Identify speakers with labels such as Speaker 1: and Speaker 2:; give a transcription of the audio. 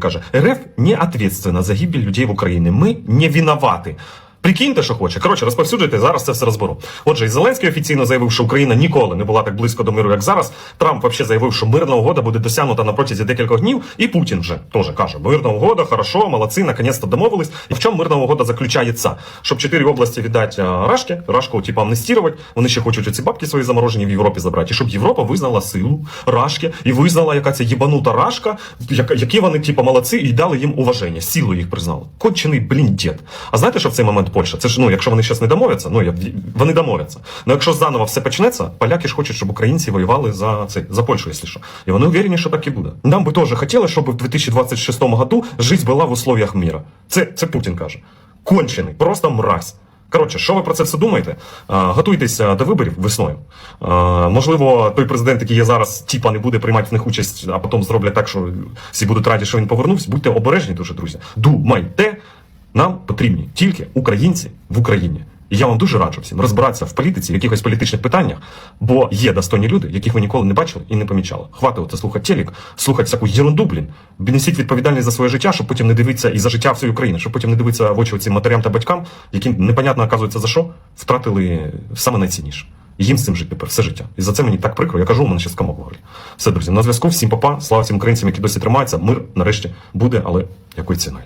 Speaker 1: каже, РФ не ответственна за гибель людей в Україні. Ми не виноваты. Прикиньте, що хоче. Коротше, розповсюджуйте, зараз це все розберу. Отже, і Зеленський офіційно заявив, що Україна ніколи не була так близько до миру, як зараз. Трамп взагалі заявив, що мирна угода буде досягнута на протязі декількох днів. І Путін вже теж каже: мирна угода, хорошо, молодці, наконець-то домовились. І в чому мирна угода заключається? Щоб чотири області віддати Рашки, Рашку, типа, амнестувати. Вони ще хочуть оці бабки свої заморожені в Європі забрати. І щоб Європа визнала силу Рашки і визнала, яка це єбанута Рашка, які вони, типа, молодці, і дали їм уваження, силу їх признали. Кончений, блін, дід. А знаєте, що в цей момент Польща? Це ж ну, якщо вони зараз не домовляться, ну я вони домовляться. Ну якщо заново все почнеться, поляки ж хочуть, щоб українці воювали за цей за Польщу, якщо що. І вони уверені, що так і буде. Нам би теж хотіли, щоб в 2026 году життя була в условиях міра. Це, це Путін каже. Кончений, просто мразь. Коротше, що ви про це все думаєте? Готуйтеся до виборів весною. Можливо, той президент, який є зараз, тіпа не буде приймати в них участь, а потім зроблять так, що всі будуть раді, що він повернувся. Будьте обережні, дуже друзі. Думайте, нам потрібні тільки українці в Україні. І я вам дуже раджу всім розбиратися в політиці, в якихось політичних питаннях, бо є достойні люди, яких ви ніколи не бачили і не помічали. Хватить оце слухати телек, слухати всяку єрунду, блін. Несіть відповідальність за своє життя, щоб потім не дивитися і за життя всієї України, щоб потім не дивитися в очі цим матерям та батькам, які непонятно оказується за що, втратили саме найцінніше. Їм з цим жити тепер все життя. І за це мені так прикро. Я кажу, у мене ще скамок в. Все, друзі, на зв'язку. Всім папа, слава всім українцям, які досі тримаються. Мир нарешті буде, але якою ціною.